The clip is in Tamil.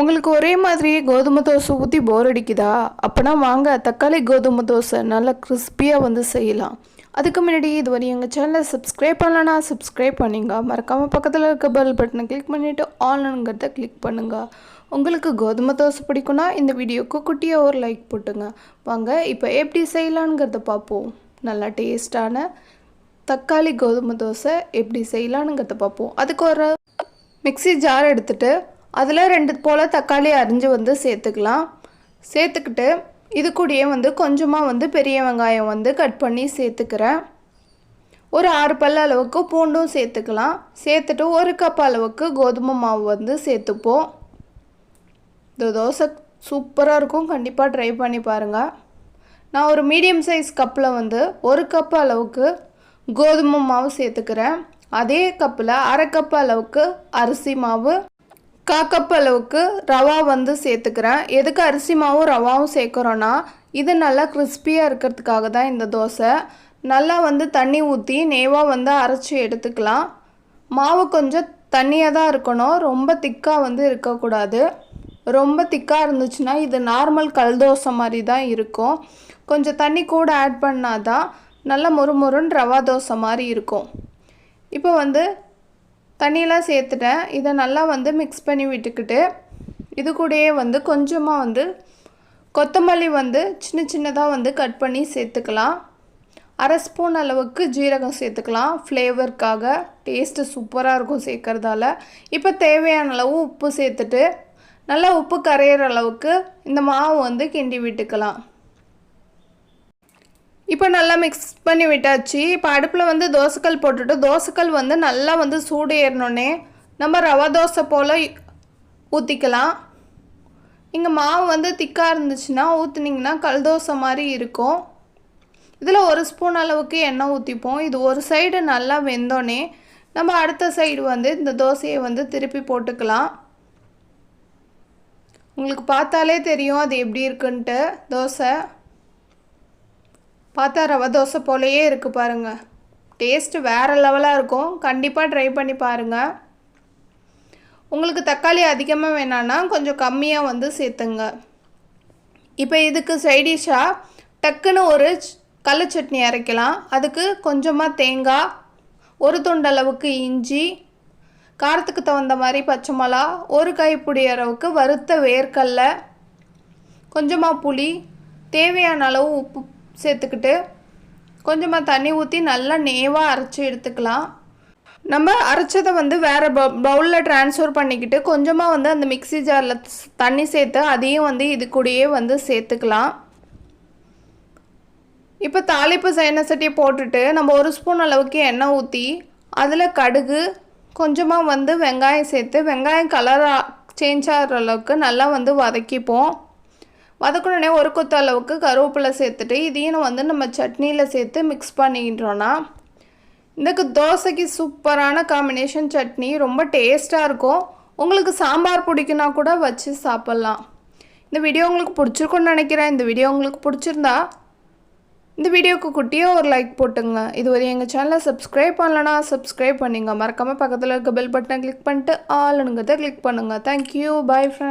உங்களுக்கு ஒரே மாதிரியே கோதுமை தோசை ஊற்றி போர் அடிக்குதா? அப்போனா வாங்க தக்காளி கோதுமை தோசை நல்லா கிறிஸ்பியாக வந்து செய்யலாம். அதுக்கு முன்னாடி இதுவரை எங்கள் சேனலை சப்ஸ்கிரைப் பண்ணலன்னா சப்ஸ்கிரைப் பண்ணிங்க. மறக்காமல் பக்கத்தில் இருக்க பெல் பட்டனை கிளிக் பண்ணிவிட்டு ஆன்லைனுங்கிறத கிளிக் பண்ணுங்க. உங்களுக்கு கோதுமை தோசை பிடிக்கும்னா இந்த வீடியோக்கு குட்டியாக ஒரு லைக் போட்டுங்க. வாங்க இப்போ எப்படி செய்யலான்ங்கிறத பார்ப்போம். நல்லா டேஸ்டான தக்காளி கோதுமை தோசை எப்படி செய்யலானுங்கிறத பார்ப்போம். அதுக்கு ஒரு மிக்ஸி ஜார் எடுத்துகிட்டு அதில் ரெண்டு போல் தக்காளி அரிஞ்சு வந்து சேர்த்துக்கலாம். சேர்த்துக்கிட்டு இது கூடயே வந்து கொஞ்சமாக வந்து பெரிய வெங்காயம் வந்து கட் பண்ணி சேர்த்துக்கிறேன். ஒரு ஆறு பல்ல அளவுக்கு பூண்டும் சேர்த்துக்கலாம். சேர்த்துட்டு ஒரு கப் அளவுக்கு கோதுமை மாவு வந்து சேர்த்துப்போம். இந்த தோசை சூப்பராக இருக்கும். கண்டிப்பாக ட்ரை பண்ணி பாருங்கள் நான் ஒரு மீடியம் சைஸ் கப்பில் வந்து ஒரு கப் அளவுக்கு கோதுமை மாவு சேர்த்துக்கிறேன். அதே கப்பில் அரை கப் அளவுக்கு அரிசி மாவு காக்கப்பளவுக்கு அளவுக்கு ரவா வந்து சேர்த்துக்கிறேன். எதுக்கு அரிசி மாவும் ரவாவும் சேர்க்குறோன்னா இது நல்லா கிறிஸ்பியாக இருக்கிறதுக்காக தான் இந்த தோசை. நல்லா வந்து தண்ணி ஊற்றி நேவாக வந்து அரைச்சி எடுத்துக்கலாம். மாவு கொஞ்சம் தண்ணியாக தான் இருக்கணும். ரொம்ப திக்காக வந்து இருக்கக்கூடாது. ரொம்ப திக்காக இருந்துச்சுன்னா இது நார்மல் கல் தோசை மாதிரி தான் இருக்கும். கொஞ்சம் தண்ணி கூட ஆட் பண்ணால் தான் நல்லா முறுமுறுன்னு ரவா தோசை மாதிரி இருக்கும். இப்போ வந்து தண்ணியெலாம் சேர்த்துட்டேன். இதை நல்லா வந்து மிக்ஸ் பண்ணி விட்டுக்கிட்டு இது கூடயே வந்து கொஞ்சமாக வந்து கொத்தமல்லி வந்து சின்ன சின்னதாக வந்து கட் பண்ணி சேர்த்துக்கலாம். அரை ஸ்பூன் அளவுக்கு ஜீரகம் சேர்த்துக்கலாம். ஃப்ளேவருக்காக டேஸ்ட்டு சூப்பராக இருக்கும் சேர்க்கறதால. இப்போ தேவையான அளவு உப்பு சேர்த்துட்டு நல்லா உப்பு கரையிற அளவுக்கு இந்த மாவு வந்து கிண்டி விட்டுக்கலாம். இப்போ நல்லா மிக்ஸ் பண்ணி விட்டாச்சு. இப்போ அடுப்பில் வந்து தோசைக்கல் போட்டுட்டு தோசைக்கல் வந்து நல்லா வந்து சூடு ஏறினோடனே நம்ம ரவா தோசை போல் ஊற்றிக்கலாம் இங்கே மாவு வந்து திக்காக இருந்துச்சுன்னா ஊற்றுனீங்கன்னா கல் தோசை மாதிரி இருக்கும். இதில் ஒரு ஸ்பூன் அளவுக்கு எண்ணெய் ஊற்றிப்போம் இது ஒரு சைடு நல்லா வெந்தோடனே நம்ம அடுத்த சைடு வந்து இந்த தோசையை வந்து திருப்பி போட்டுக்கலாம். உங்களுக்கு பார்த்தாலே தெரியும் அது எப்படி இருக்குன்ட்டு தோசை. பார்த்தா ரவை தோசை போலயே இருக்குது பாருங்கள் டேஸ்ட்டு வேறு லெவலாக இருக்கும். கண்டிப்பாக ட்ரை பண்ணி பாருங்கள் உங்களுக்கு தக்காளி அதிகமாக வேணான்னா கொஞ்சம் கம்மியாக வந்து சேர்த்துங்க. இப்போ இதுக்கு சைடிஷாக டக்குன்னு ஒரு கடல சட்னி அரைக்கலாம். அதுக்கு கொஞ்சமாக தேங்காய் ஒரு துண்டளவுக்கு இஞ்சி காரத்துக்கு தகுந்த மாதிரி பச்சை மிளகா ஒரு கைப்பிடி அளவுக்கு வறுத்த வேர்க்கடல கொஞ்சமாக புளி தேவையான அளவு உப்பு சேர்த்துக்கிட்டு கொஞ்சமாக தண்ணி ஊற்றி நல்லா நேவாக அரைச்சி எடுத்துக்கலாம். நம்ம அரைச்சதை வந்து வேறு ப பவுலில் ட்ரான்ஸ்ஃபர் பண்ணிக்கிட்டு கொஞ்சமாக வந்து அந்த மிக்ஸி ஜாரில் தண்ணி சேர்த்து அதையும் வந்து இது கூடயே வந்து சேர்த்துக்கலாம். இப்போ தாளிப்பு சைன சட்டியை போட்டுட்டு நம்ம ஒரு ஸ்பூன் அளவுக்கு எண்ணெய் ஊற்றி அதில் கடுகு கொஞ்சமாக வந்து வெங்காயம் சேர்த்து வெங்காயம் கலராக சேஞ்ச் ஆகிற அளவுக்கு நல்லா வந்து வதக்கிப்போம். வதக்கணுன்னே ஒரு கொத்து அளவுக்கு கருவேப்பிலை சேர்த்துட்டு இதையும் வந்து நம்ம சட்னியில் சேர்த்து மிக்ஸ் பண்ணிக்கிட்டோன்னா இந்த தோசைக்கு சூப்பரான காம்பினேஷன் சட்னி ரொம்ப டேஸ்ட்டாக இருக்கும். உங்களுக்கு சாம்பார் பிடிக்குன்னா கூட வச்சு சாப்பிட்லாம். இந்த வீடியோ உங்களுக்கு பிடிச்சிருக்குன்னு நினைக்கிறேன். இந்த வீடியோ உங்களுக்கு பிடிச்சிருந்தா இந்த வீடியோக்கு குட்டியாக ஒரு லைக் போட்டுங்க. இதுவரை எங்கள் சேனலை சப்ஸ்கிரைப் பண்ணலன்னா சப்ஸ்கிரைப் பண்ணிங்க. மறக்காமல் பக்கத்தில் இருக்க பெல் பட்டனை கிளிக் பண்ணிட்டு ஆளுங்கிறத கிளிக் பண்ணுங்கள் தேங்க்யூ பாய் ஃப்ரெண்ட்